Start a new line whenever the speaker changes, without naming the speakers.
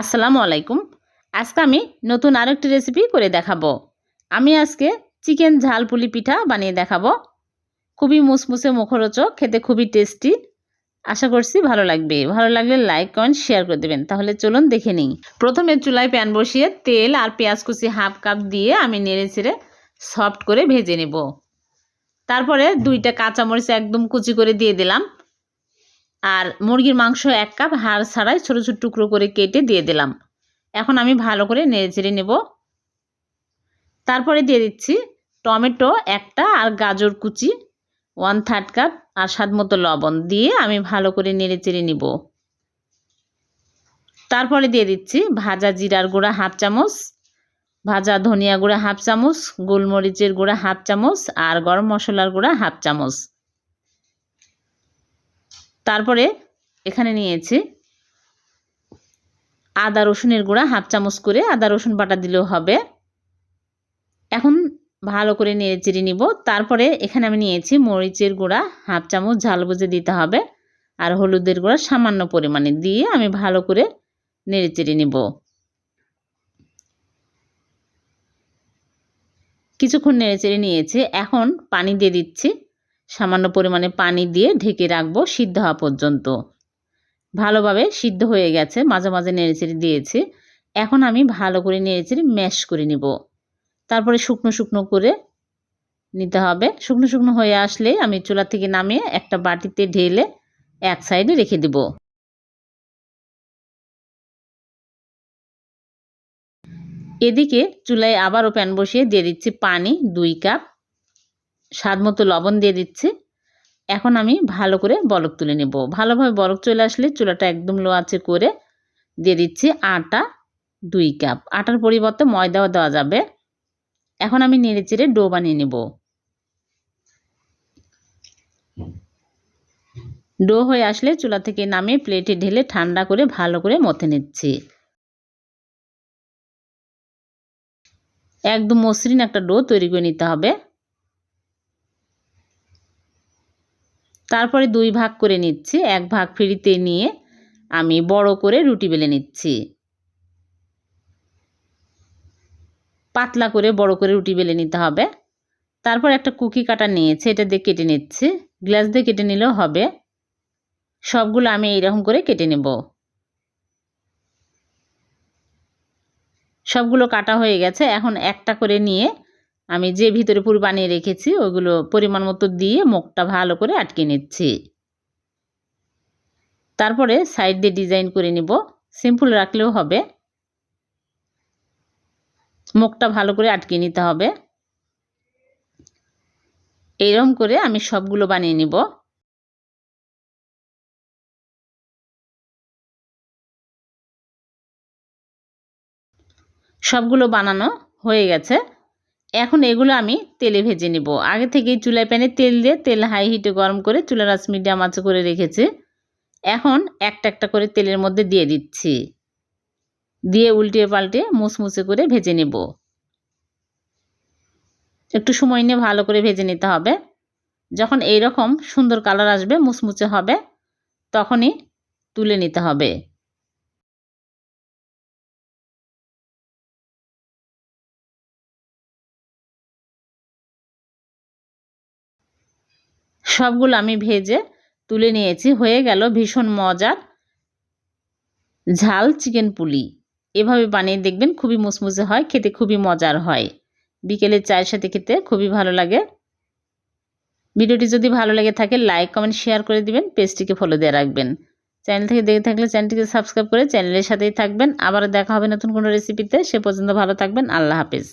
আসসালামু আলাইকুম। আজকে আমি নতুন আরেকটি রেসিপি করে দেখাবো। আমি আজকে চিকেন ঝাল পুলি পিঠা বানিয়ে দেখাবো। খুবই মুসমুসে মুখরোচক, খেতে খুবই টেস্টি আশা করছি ভালো লাগবে। ভালো লাগলে লাইক কমেন্ট শেয়ার করে দেবেন। তাহলে চলুন দেখে নিই। প্রথমে চুলায় প্যান বসিয়ে তেল আর পেঁয়াজ কুচি হাফ কাপ দিয়ে আমি নেড়ে ছেড়ে সফট করে ভেজে নেব। তারপরে দুইটা কাঁচামরিচ একদম কুচি করে দিয়ে দিলাম। আর মুরগির মাংস এক কাপ হাড় ছাড়াই ছোটো ছোটো টুকরো করে কেটে দিয়ে দিলাম। এখন আমি ভালো করে নেড়ে নেব। তারপরে দিয়ে দিচ্ছি টমেটো একটা আর গাজর কুচি ওয়ান থার্ড কাপ আর স্বাদ মতো লবণ দিয়ে আমি ভালো করে নেড়ে চেড়ে নিব। তারপরে দিয়ে দিচ্ছি ভাজা জিরার গুঁড়া হাফ চামচ, ভাজা ধনিয়া গুঁড়া হাফ চামচ, গোলমরিচের গুঁড়া হাফ চামচ আর গরম মশলার গুঁড়া হাফ চামচ। তারপরে এখানে নিয়েছি আদা রসুনের গুঁড়া, হাফ চামচ করে আদা রসুন বাটা দিলেও হবে। এখন ভালো করে নেড়ে চিড়ে নিব। তারপরে এখানে আমি নিয়েছি মরিচের গুঁড়া, হাফ চামচ ঝাল বুঝে দিতে হবে আর হলুদের গুঁড়া সামান্য পরিমাণে দিয়ে আমি ভালো করে নেড়ে চেড়ে নিব। কিছুক্ষণ নেড়ে চেড়ে নিয়েছি। এখন পানি দিয়ে দিচ্ছি। সামান্য পরিমাণে পানি দিয়ে ঢেকে রাখব সিদ্ধ হওয়া পর্যন্ত। ভালোভাবে সিদ্ধ হয়ে গেছে, মাঝে মাঝে নেড়েচেড়ে দিয়েছি। এখন আমি ভালো করে নেড়েচেড়ে ম্যাশ করে নিব। তারপরে শুকনো শুকনো করে নিতে হবে। শুকনো শুকনো হয়ে আসলে আমি চুলা থেকে নামিয়ে একটা বাটিতে ঢেলে এক সাইডে রেখে দেব। এদিকে চুলায় আবারও প্যান বসিয়ে দিয়ে দিচ্ছি পানি, দুই কাপ। স্বাদ মতো লবণ দিয়ে দিচ্ছি। এখন আমি ভালো করে বলক তুলে নেব। ভালোভাবে বলক চলে আসলে চুলাটা একদম লো আছে করে দিয়ে দিচ্ছি আটা দুই কাপ আটার পরিবর্তে ময়দাও দেওয়া যাবে। এখন আমি নেড়ে চেড়ে ডো বানিয়ে নেব। ডো হয়ে আসলে চুলা থেকে নামিয়ে প্লেটে ঢেলে ঠান্ডা করে ভালো করে মথে নিচ্ছি। একদম মসৃণ একটা ডো তৈরি করে নিতে হবে। তারপরে দুই ভাগ করে নিচ্ছি। এক ভাগ ফ্রিতে নিয়ে আমি বড় করে রুটি বেলে নিচ্ছি। পাতলা করে বড় করে রুটি বেলে নিতে হবে। তারপর একটা কুকি কাটা নিয়েছে, এটা দিয়ে কেটে নিচ্ছি। গ্লাস দিয়ে কেটে নিলেও হবে। সবগুলো আমি এইরকম করে কেটে নেব। সবগুলো কাটা হয়ে গেছে। এখন একটা করে নিয়ে আমি যে ভিতরে পুর বানিয়ে রেখেছি, ওগুলো পরিমাণ মতো দিয়ে মুখটা ভালো করে আটকে নিচ্ছি। তারপরে সাইড দিয়ে ডিজাইন করে নিব। সিম্পল রাখলেও হবে। মুখটা ভালো করে আটকে নিতে হবে। এইরকম করে আমি সবগুলো বানিয়ে নিব। সবগুলো বানানো হয়ে গেছে। এখন এগুলো আমি তেলে ভেজে নিব। আগে থেকেই চুলায় প্যানে তেল দিয়ে তেল হাই হিটে গরম করে চুলার আঁচ মিডিয়াম আঁচে করে রেখেছি। এখন একটা একটা করে তেলের মধ্যে দিয়ে দিচ্ছি। দিয়ে উল্টিয়ে পাল্টে মুসমুসে করে ভেজে নেব। একটু সময় নিয়ে ভালো করে ভেজে নিতে হবে। যখন এই রকম সুন্দর কালার আসবে মুসমুচে হবে, তখনই তুলে নিতে হবে। সবগুলো আমি ভেজে তুলে নিয়েছি। হয়ে গেল ভীষণ মজার ঝাল চিকেন পুলি। এভাবে বানিয়ে দেখবেন খুবই মুসমুসে হয়, খেতে খুবই মজার হয়। বিকেলের চায়ের সাথে খেতে খুবই ভালো লাগে। ভিডিওটি যদি ভালো লেগে থাকে, লাইক, কমেন্ট, শেয়ার করে দিবেন, পেজটিকে ফলো দিয়ে রাখবেন। চ্যানেল থেকে দেখে থাকলে চ্যানেলটিকে সাবস্ক্রাইব করে চ্যানেলের সাথেই থাকবেন। আবার দেখা হবে নতুন কোনো রেসিপিতে সে পর্যন্ত ভালো থাকবেন। আল্লাহ হাফিজ।